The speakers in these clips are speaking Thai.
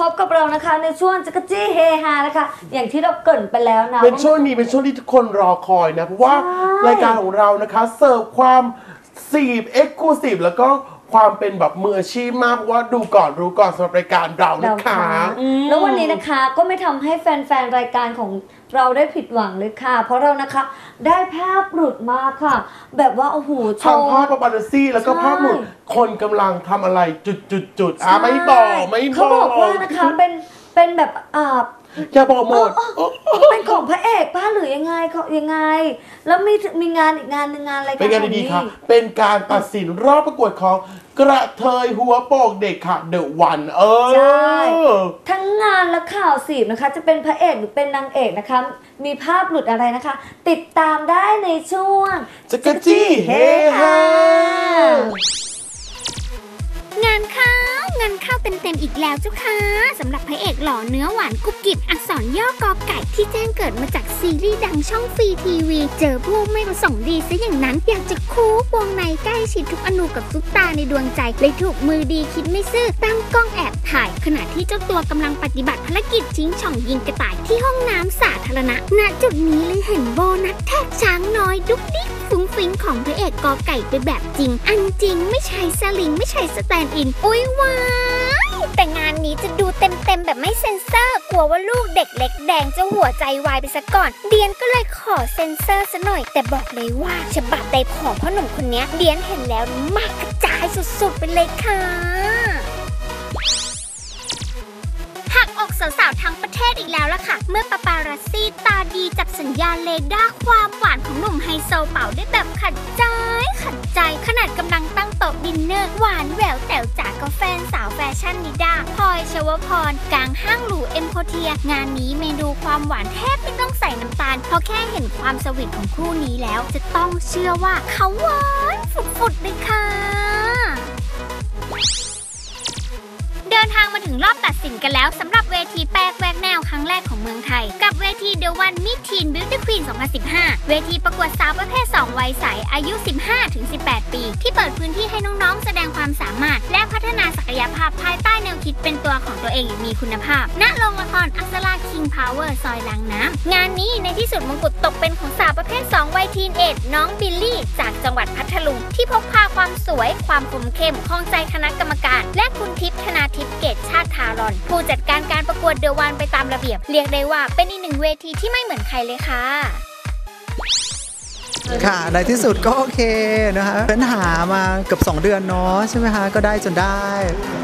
พบกับเรานะคะในช่วงจักรจี้เฮฮานะคะ อย่างที่เราเกรินไปแล้วนะเป็นช่วงนี้เป็นช่วงที่ทุกคนรอคอยนะ เพราะว่าใช่รายการของเรานะคะเสิร์ฟความสีบเอ็กซ์คลูซีฟแล้วก็ความเป็นแบบมืออาชีพมากเพราะว่าดูก่อนรู้ก่อนสำหรับรายการเราเรานะคะ แล้ววันนี้นะคะก็ไม่ทำให้แฟนๆรายการของ เราได้ผิดหวังเลยค่ะ เพราะเรานะคะ ได้ภาพหลุดมาค่ะ แบบว่าโอ้โหโชทางว์ ภาพปาปารัสซี่แล้วก็ใช่ ภาพหลุดคนกำลังทำอะไรจุดจุดจุดๆๆอะไม่บอกไม่บอกเขาบอกว่านะคะเป็นเป็นแบบอ่า อย่าบอกหมด เป็นของพระเอกป้าหรือยังไงเขายังไง แล้วมีมีงานอีกงานหนึ่งงานอะไรกัเป็นงานดีๆค่ะ เป็นการตัดสินรอบประกวดของ กระเทยหัวโปกเด็กค่ะเดอะวันเออใช่ทั้งงานและข่าวสีบนะคะ จะเป็นพระเอกหรือเป็นนางเอกนะคะ มีภาพหลุดอะไรนะคะ ติดตามได้ในช่วงจักรจี้เฮฮา เข้าเต็มๆอีกแล้วเจ้าค่ะสำหรับพระเอกหล่อเนื้อหวานกุบกิบอักษรย่อกอไก่ที่แจ้งเกิดมาจากซีรีส์ดังช่องฟรีทีวี เจอผู้ไม่ประสงค์ดีซะอย่างนั้น อยากจะคูวงในใกล้ชิดทุกอนูกับซุปตาในดวงใจเลยถูกมือดีคิดไม่ซื่อตั้งกล้องแอบถ่าย ขณะที่เจ้าตัวกำลังปฏิบัติภารกิจชิงช่องยิงกระต่ายที่ห้องน้ำสาธารณะณจุดนี้เลยเห็นโบนัสแทกช้างน้อยดุกดิก ฟุ้งฟิ้งของพระเอกกอไก่ไปแบบจริง อันจริงไม่ใช่สลิง ไม่ใช่สแตนด์อิน อุ้ยวายแต่งานนี้จะดูเต็มๆแบบไม่เซ็นเซอร์ กลัวว่าลูกเด็กเล็กแดงจะหัวใจวายไปซะก่อน เดียนก็เลยขอเซ็นเซอร์ซะหน่อย แต่บอกเลยว่าฉบับใดของพ่อหนุ่มคนนี้เดียนเห็นแล้วมากกระจายสุดๆไปเลยค่ะ สาวๆทั้งประเทศอีกแล้วล่ะค่ะ เมื่อปาปารัสซี่ตาดีจับสัญญาณเรดาร์ความหวานของหนุ่มไฮโซเป่าได้แบบขัดใจ ขัดใจขนาดกำลังตั้งโต๊ะดินเนอร์หวานแหววแต๋วจากกับแฟนสาวแฟชั่นนิดาพลอยชวพร กลางห้างหรูเอ็มโพเทีย งานนี้เมนูความหวานแทบไม่ต้องใส่น้ำตาล เพราะแค่เห็นความสวีทของคู่นี้แล้ว จะต้องเชื่อว่าเขาหวานฝุดๆเลยค่ะ ดินทางมาถึงรอบตัดสินกันแล้วสำหรับเวทีแปลกแวกแนวครั้งแรกของเมืองไทย กับเวที The One Meet Teen Beauty Queen 2015 เวทีประกวดสาวประเภท 2 วัยใส อายุ 15-18 ปี ที่เปิดพื้นที่ให้น้องๆ แสดงความสามารถ และพัฒนาศักยภาพภายใต้แนวคิดเป็นตัวของตัวเองอย่างมีคุณภาพ ณ โรงละครอักษรา King Power ซอยลางน้ำ งานนี้ในที่สุดมงกุฎตกเป็นของสาวประเภท 2 วัยทีนเอจน้องบิลลี่ จากจังหวัดพัทลุงที่พกพาความสวย ความคมเข้มคลองใจคณะกรรมการ และคุณทิพย์ธนาทิพย์เกตชาติทารอน ผู้จัดการการประกวดเดอะวันไปตามระเบียบ เรียกได้ว่าเป็นอีกหนึ่งเวทีที่ไม่เหมือนใครเลยค่ะค่ะ ในที่สุดก็โอเคนะคะเป็นหามาเกือบ2 เดือนเนาะใช่ไหมคะ ก็ได้จนได้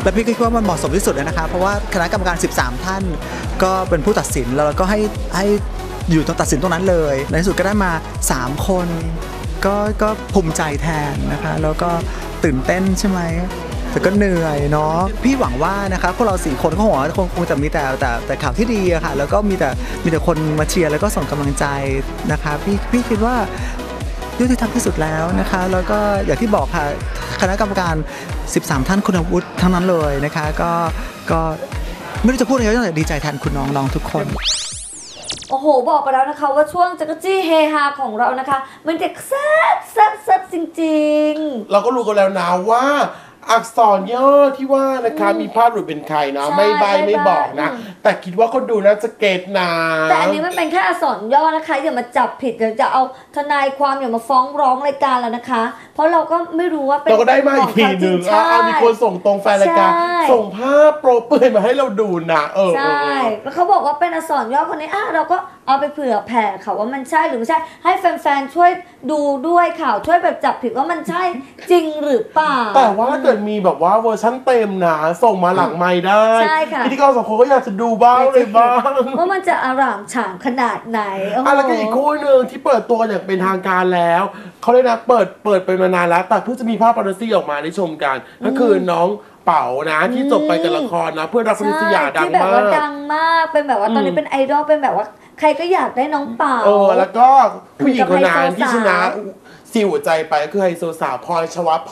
และพี่ก็คิดว่ามันเหมาะสมที่สุดเลยนะคะ เพราะว่าคณะกรรมการ 13 ท่าน ก็เป็นผู้ตัดสิน แล้วเราก็ให้ให้อยู่ตรงตัดสินตรงนั้นเลย ในที่สุดก็ได้มา 3 คน ก็ก็ภูมิใจแทนนะคะ แล้วก็ตื่นเต้นใช่ไหม แต่ก็เหนื่อยเนาะพี่หวังว่านะคะพวกเราสี่คนก็หวังว่าคงคงจะมีแต่แต่แต่ข่าวที่ดีอะค่ะ แล้วก็มีแต่มีแต่คนมาเชียร์แล้วก็ส่งกำลังใจนะคะพี่พี่คิดว่ายุติธรรมที่สุดแล้วนะคะ แล้วก็อย่างที่บอกค่ะคณะกรรมการ 13 ท่านคุณวุฒิทั้งนั้นเลยนะคะ ก็ก็ไม่รู้จะพูดอะไรนอกจากดีใจแทนคุณน้องๆทุกคนโอ้โห บอกไปแล้วนะคะว่าช่วงจักรจี้เฮฮาของเรานะคะ มันจะแซ่บแซ่บแซ่บจริงเราก็รู้กันแล้วนะว่า อักษรย่อที่ว่านะคะ มีภาพหลุดเป็นใครนะ ใช่ไม่ใบไม่ไม่ใบ้บอกนะ อืม แต่คิดว่าคนดูน่าจะเก็ตนะๆแต่อันนี้มันเป็นแค่อักษรย่อนะคะอย่ามาจับผิดเดี๋ยวจะเอาทนายความอย่ามาฟ้องร้องรายการแล้วนะคะ เพราะเราก็ไม่รู้ว่าเป็นเราก็ได้มาอีกทีหนึ่งขออะเขาจริเอามีคนส่งตรงแฟนรายการ ใช่ ส่งภาพโปรเปื่อยมาให้เราดูนะ เออใช่เออเออ แล้วเขาบอกว่าเป็นอักษรย่อคนนี้อะเราก็เอาไปเผื่อแผ่ค่ะว่ามันใช่หรือไม่ใช่ ให้แฟนๆช่วยดูด้วยข่าวช่วยแบบจับผิดว่ามันใช่จริงหรือเปล่า แต่ว่าถ้าเกิดมีแบบว่าเวอร์ชั่นเต็มนะส่งมาหลังไม่ได้ใช่ค่ะ พิธีกรสองคนก็อยากจะดูบ้างเลยบ้างว่ามันจะอร่ามฉ่างขนาดไหนโอ้โห อะแล้วก็อีกคู่หนึ่งที่เปิดตัวกันอย่างเป็นทางการแล้วเขาเลยกนะเปิดเปิดไปมานานแล้วแต่เพิ่งจะมีภาพปาราซี่ออกมาได้ชมกันก็คือน้องเป๋านะที่จบไปกับละครนะเพื่อนรักคนนิสยาดังที่แบบมาว่าก ดังมาก เป็นแบบว่าตอนนี้อืมเป็นไอดอล เป็นแบบว่าใครก็อยากได้น้องเป่า เออแล้วก็ผู้หญิงคนนั้นกับไฮโซที่ชนะ ที่หัวใจไปก็คือไฮโซสาวพลอยชวพ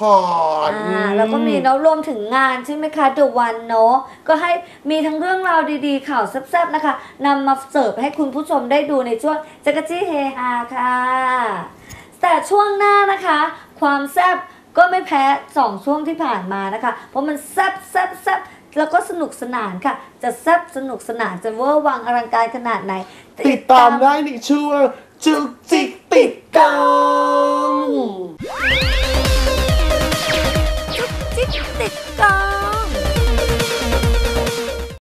รอ่าแล้วก็มีเนาะรวมถึงงานใช่ไหมคะเดอะวันเนาะก็ให้มีทั้งเรื่องราวดีๆ ข่าวแซ่บๆนะคะนำมาเสิร์ฟให้คุณผู้ชมได้ดูในช่วงจักรจี้เฮฮาค่ะ แต่ช่วงหน้านะคะ ความแซ่บก็ไม่แพ้สองช่วงที่ผ่านมานะคะ เพราะมันแซ่บแซ่บแซ่บแล้วก็สนุกสนานค่ะ จะแซ่บสนุกสนานจะเวอร์วังอลังการขนาดไหน ติดตามได้ในช่วงจุกจิกติดกองจุกจิกติดกอง